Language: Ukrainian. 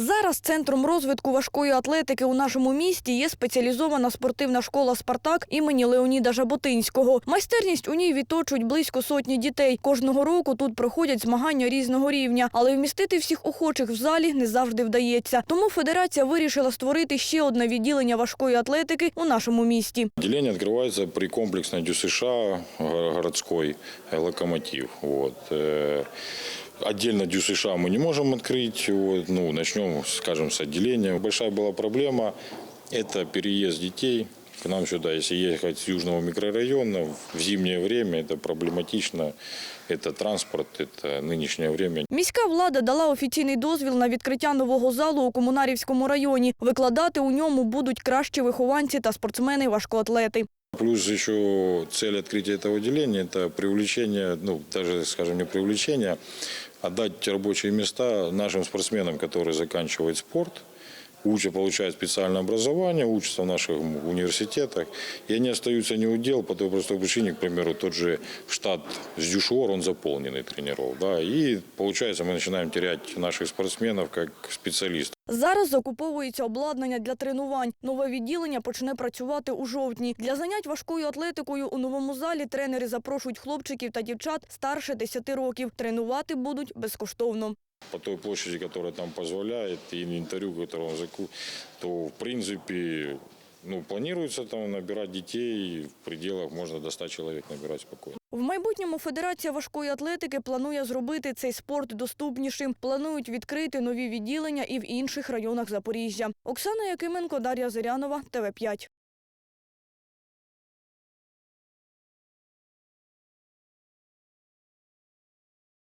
Зараз центром розвитку важкої атлетики у нашому місті є спеціалізована спортивна школа Спартак імені Леоніда Жаботинського. Майстерність у ній відточують близько сотні дітей. Кожного року тут проходять змагання різного рівня, але вмістити всіх охочих в залі не завжди вдається. Тому федерація вирішила створити ще одне відділення важкої атлетики у нашому місті. Отделение открывается при комплексной ДЮСШ го- городской э, «Локомотив». Вот. Э, Отдельно ДЮСШ мы не можем открыть. Вот. Ну, начнем, скажем, с отделения. Большая была проблема – это переезд детей к нам сюда. Если ехать с южного микрорайона в зимнее время, это проблематично. Это транспорт, это нынешнее время Міська влада дала офіційний дозвіл на відкриття нового залу у Комунарівському районі. Викладати у ньому будуть кращі вихованці та спортсмени-важкоатлети. Плюс еще цель открытия этого отделения – это привлечение, ну, даже, скажем, не привлечение, а дать рабочие места нашим спортсменам, которые заканчивают спорт, учат, получают специальное образование, учатся в наших университетах, и они остаются не у дел по той простой причине, к примеру, тот же штат с Дюшор, он заполненный тренеров, да, и получается мы начинаем терять наших спортсменов как специалистов. Зараз закуповується обладнання для тренувань. Нове відділення почне працювати у жовтні. Для занять важкою атлетикою у новому залі тренери запрошують хлопчиків та дівчат старше 10 років. Тренувати будуть безкоштовно. по той площади, которая там позволяет, и инвентарю, который он то в принципе ну, планируется там набирать детей в пределах можно до 100 человек набирать спокойно. В майбутньому Федерація важкої атлетики планує зробити цей спорт доступнішим. Планують відкрити нові відділення і в інших районах Запоріжжя. Оксана Якименко, Дар'я Зирянова, ТВ 5